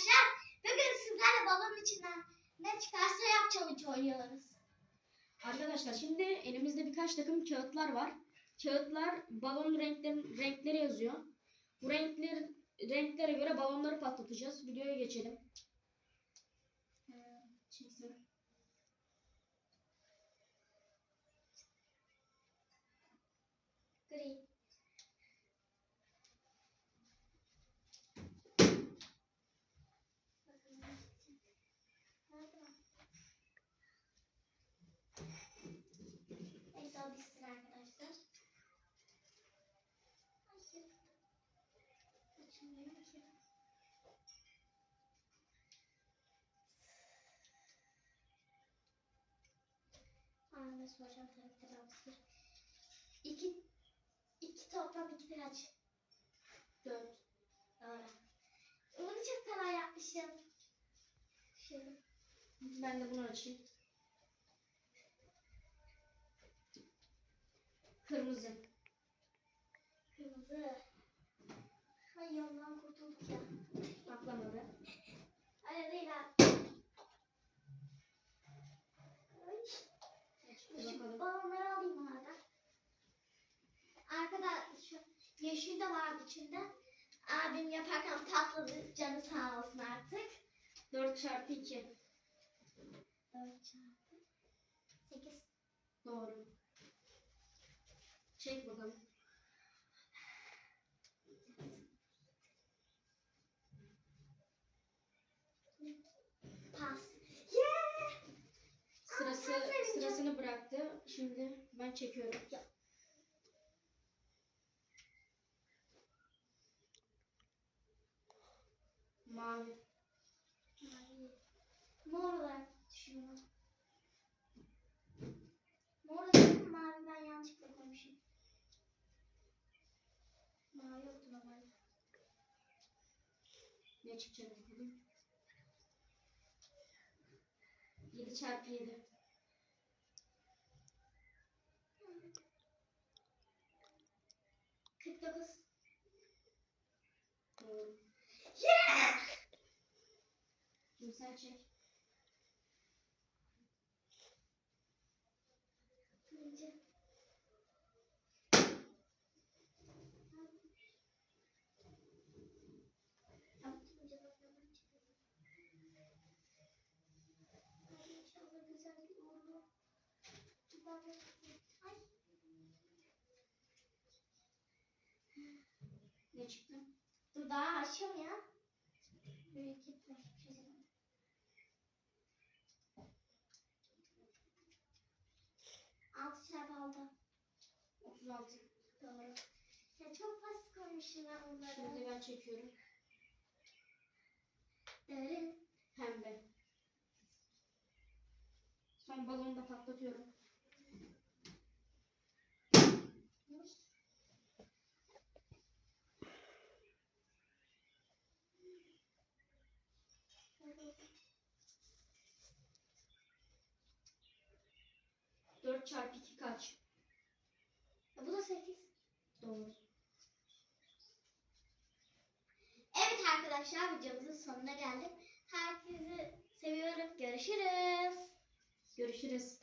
arkadaşlar. Bugün sizlerle balonun içinden ne çıkarsa yap challenge oynuyoruz. Arkadaşlar şimdi elimizde birkaç takım kağıtlar var. Kağıtlar balon renkleri, renkleri yazıyor. Bu renkler, renklere göre balonları patlatacağız. Videoya geçelim. Çeksin. Gri. Açılmıyor ki. Anne soracağım tabii ki İki, iki toplam iki kaç? Dört. Doğru. Bunu çok kolay yapmışım. Şöyle. Ben de bunu açayım. Kırmızı. Kırmızı. Bakalım. balonları alayım arada. Arkada yeşil de vardı içinde. Abim yaparken patladı. Canı sağ olsun artık. 4 çarpı 2. 4 çarpı 8. Doğru. Çek bakalım. Sırasını bıraktı. Şimdi ben çekiyorum. Mavi. Mavi. Mor olarak düşünüyorum. Mor mi? Mavi ben yanlışlıkla koymuşum. Mavi yoktu normalde. Ne çıkacak bakalım. 7 çarpı 7. Sen çek. Bence. Ne çıktı? Dudağı açım ya. Böyle gitmiş. 36. 36. Doğru. Ya çok basit koymuşum ben bunları. Şimdi ben çekiyorum. Derin. Pembe. Son balonu da patlatıyorum. Dört çarpı iki kaç? Görüşürüz. Görüşürüz.